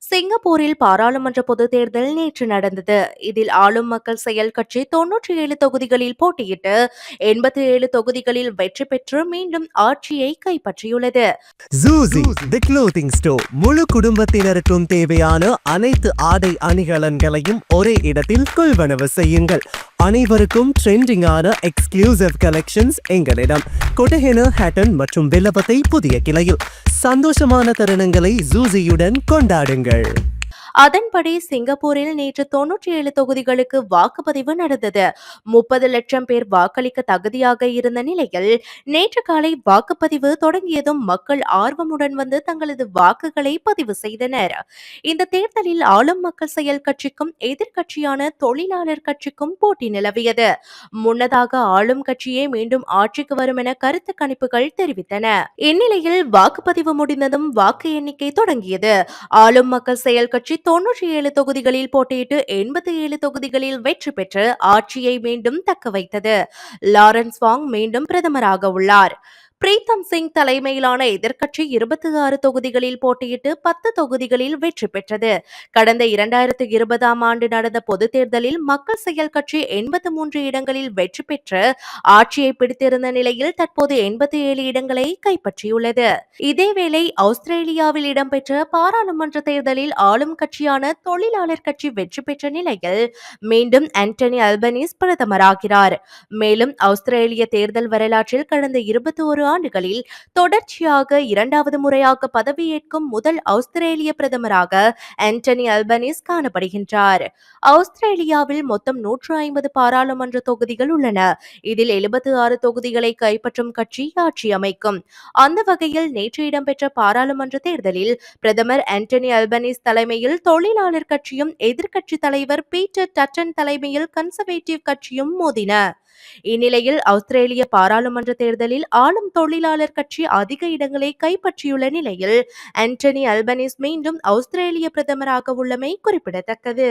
சிங்கப்பூரில் பாராளுமன்ற பொதுத் தேர்தல் நேற்று நடந்தது. இதில் ஆளும் மக்கள் செயல் கட்சி தொன்னூற்றி ஏழு தொகுதிகளில் போட்டியிட்டு எண்பத்தி ஏழு தொகுதிகளில் வெற்றி பெற்று மீண்டும் ஆட்சியை கைப்பற்றியுள்ளது. ஜூசி தி க்ளோத்திங் ஸ்டோர் முழு குடும்பத்தினருக்கும் தேவையான அனைத்து ஆடை அணிகலன்களையும் ஒரே இடத்தில் கொள்வனவு செய்யுங்கள். அனைவருக்கும் ட்ரெண்டிங்கான எக்ஸ்க்ளூசிவ் கலெக்ஷன்ஸ் எங்களிடம். கொட்டஹென ஹேட்டன் மற்றும் வில்லபத்தை புதிய கிளையில். சந்தோஷமான தருணங்களை ஜூசியுடன் கொண்டாடுங்கள். அதன்படி சிங்கப்பூரில் நேற்று தொன்னூற்றி ஏழு தொகுதிகளுக்கு வாக்குப்பதிவு நடந்தது. முப்பது லட்சம் பேர் வாக்களிக்க தகுதியாக இருந்த நிலையில் நேற்று காலை வாக்குப்பதிவு தொடங்கியதும் மக்கள் ஆர்வமுடன் வந்து தங்களது வாக்குகளை பதிவு செய்தனர். இந்த தேர்தலில் ஆளும் மக்கள் செயல் கட்சிக்கும் எதிர்க்கட்சியான தொழிலாளர் கட்சிக்கும் போட்டி நிலவியது. முன்னதாக ஆளும் கட்சியே மீண்டும் ஆட்சிக்கு வரும் என கருத்து கணிப்புகள் தெரிவித்தன. இந்நிலையில் வாக்குப்பதிவு முடிந்ததும் வாக்கு எண்ணிக்கை தொடங்கியது. ஆளும் மக்கள் செயல் கட்சி தொன்னூற்றி ஏழு தொகுதிகளில் போட்டியிட்டு எண்பத்தி ஏழு தொகுதிகளில் வெற்றி பெற்று ஆட்சியை மீண்டும் தக்க வைத்தது. லாரன்ஸ் வாங் மீண்டும் பிரதமராக உள்ளார். பிரீத்தம் சிங் தலைமையிலான எதிர்க்கட்சி இருபத்தி ஆறு தொகுதிகளில் போட்டியிட்டு பத்து தொகுதிகளில் வெற்றி பெற்றது. கடந்த இரண்டாயிரத்து இருபதாம் ஆண்டு நடந்த பொதுத் தேர்தலில் மக்கள் செயல் கட்சி எண்பத்தி மூன்று இடங்களில் வெற்றி பெற்று ஆட்சியை பிடித்திருந்த நிலையில் தற்போது எண்பத்தி ஏழு இடங்களை கைப்பற்றியுள்ளது. இதேவேளை ஆஸ்திரேலியாவில் இடம்பெற்ற பாராளுமன்ற தேர்தலில் ஆளும் கட்சியான தொழிலாளர் கட்சி வெற்றி பெற்ற நிலையில் மீண்டும் ஆண்டனி அல்பனீஸ் பிரதமராகிறார். மேலும் ஆஸ்திரேலிய தேர்தல் வரலாற்றில் கடந்த இருபத்தி ஒரு ஆண்டுகளில் தொடர்ச்சியாக இரண்டாவது முறையாக பதவியேற்கும் முதல் ஆஸ்திரேலிய பிரதமராக ஆண்டனி அல்பனிஸ் காணப்படுகின்றார். ஆஸ்திரேலியாவில் மொத்தம் நூற்று ஐம்பது பாராளுமன்ற தொகுதிகள் உள்ளன. இதில் எழுபத்து ஆறு தொகுதிகளை கைப்பற்றும் கட்சி ஆட்சி அமைக்கும். அந்த வகையில் நேற்று இடம்பெற்ற பாராளுமன்ற தேர்தலில் பிரதமர் ஆண்டனி அல்பனிஸ் தலைமையில் தொழிலாளர் கட்சியும் எதிர்க்கட்சி தலைவர் பீட்டர் டட்டன் தலைமையில் கன்சர்வேட்டிவ் கட்சியும் மோதின. இந்நிலையில் ஆஸ்திரேலிய பாராளுமன்ற தேர்தலில் ஆளும் தொழிலாளர் கட்சி அதிக இடங்களை கைப்பற்றியுள்ள நிலையில் ஆண்டனி அல்பனிஸ் மீண்டும் ஆஸ்திரேலிய பிரதமராக உள்ளமை குறிப்பிடத்தக்கது.